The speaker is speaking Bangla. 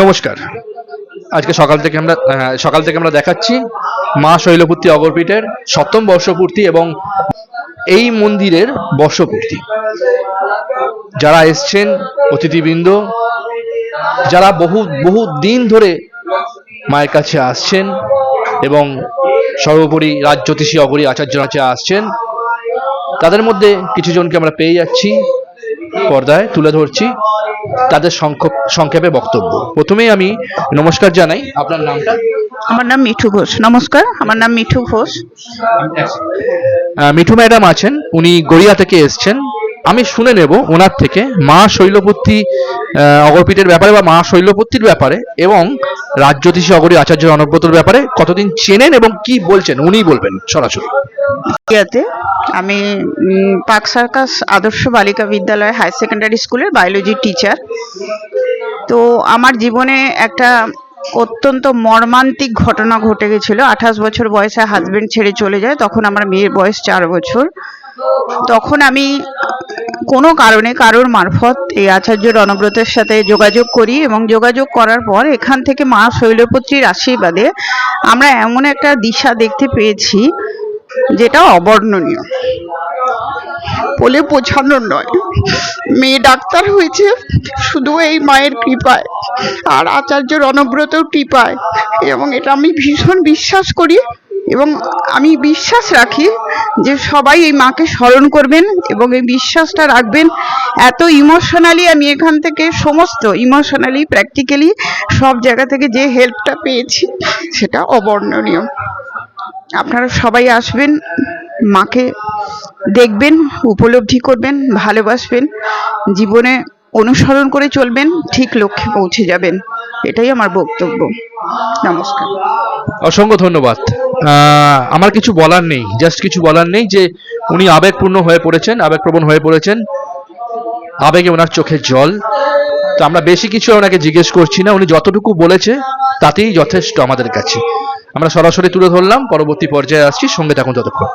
নমস্কার। আজকে সকাল থেকে আমরা সকাল থেকে আমরা দেখাচ্ছি মা শৈলপুত্রী অগরপীঠের সপ্তম বর্ষপূর্তি এবং এই মন্দিরের বর্ষপূর্তি। যারা এসছেন, অতিথিবৃন্দ, যারা বহু বহু দিন ধরে মায়ের কাছে আসছেন এবং সর্বোপরি রাজ্যোতিষী অগরী আচার্য কাছে আসছেন, তাদের মধ্যে কিছু জনকে আমরা পেয়ে যাচ্ছি। পর্দায় তুলে ধরছি তাদের সংক্ষেপ সংক্ষেপে বক্তব্য। প্রথমেই আমি নমস্কার জানাই। আপনার নামটা? আমার নাম মিঠু ঘোষ। নমস্কার আমার নাম মিঠু ঘোষ। মিঠু ম্যাডাম আছেন। উনি গড়িয়া থেকে এসছেন। আমি শুনে নেব ওনার থেকে মা শৈলপুত্রী অগরপীঠের ব্যাপারে বা মা শৈলপুত্রীর ব্যাপারে এবং রাজ্যোতিষী অগরী আচার্য অনব্রতর ব্যাপারে কতদিন চেনেন এবং কি বলছেন উনিই বলবেন সরাসরি। আমি park circus Adarsha Balika Vidyalaya higher secondary স্কুলের বায়োলজি টিচার। তো আমার জীবনে একটা অত্যন্ত মর্মান্তিক ঘটনা ঘটে গেছিল। আঠাশ বছর বয়সে হাজবেন্ড ছেড়ে চলে যায়, তখন আমার মেয়ের বয়স চার বছর। তখন আমি কোনো কারণে কারোর মারফত এই আচার্য রণব্রতের সাথে যোগাযোগ করি এবং যোগাযোগ করার পর এখান থেকে মা শৈলপুত্রীর আশীর্বাদে আমরা এমন একটা দিশা দেখতে পেয়েছি যেটা অবর্ণনীয়। বলে বোঝানোর নয়। মেয়ে ডাক্তার হয়েছে, শুধু এই মায়ের কৃপায়। আর আচার্য অনব্রতর কৃপায়। এবং এটা আমি ভীষণ বিশ্বাস করি। এবং আমি বিশ্বাস রাখি যে সবাই এই মাকে স্মরণ করবেন এবং এই বিশ্বাসটা রাখবেন এত ইমোশনালি আমি এখান থেকে সমস্ত ইমোশনালি প্র্যাকটিক্যালি সব জায়গা থেকে যে হেল্পটা পেয়েছি সেটা অবর্ণনীয়। আপনারা সবাই আসবেন, মাকে দেখবেন, উপলব্ধি করবেন, ভালোবাসবেন, জীবনে অনুসরণ করে চলবেন, ঠিক লক্ষ্যে পৌঁছে যাবেন। এটাই আমার বক্তব্য। নমস্কার। অসংখ্য ধন্যবাদ। আমার কিছু বলার নেই জাস্ট কিছু বলার নেই যে উনি আবেগপূর্ণ হয়ে পড়েছেন, আবেগপ্রবণ হয়ে পড়েছেন। আবেগে ওনার চোখে জল। তো আমরা বেশি কিছু ওনাকে জিজ্ঞেস করছি না, উনি যতটুকু বলেছে তাতেই যথেষ্ট আমাদের কাছে। আমরা সরাসরি তুলে ধরলাম, পরবর্তী পর্যায়ে আসছি, সঙ্গে থাকুন ততক্ষণ।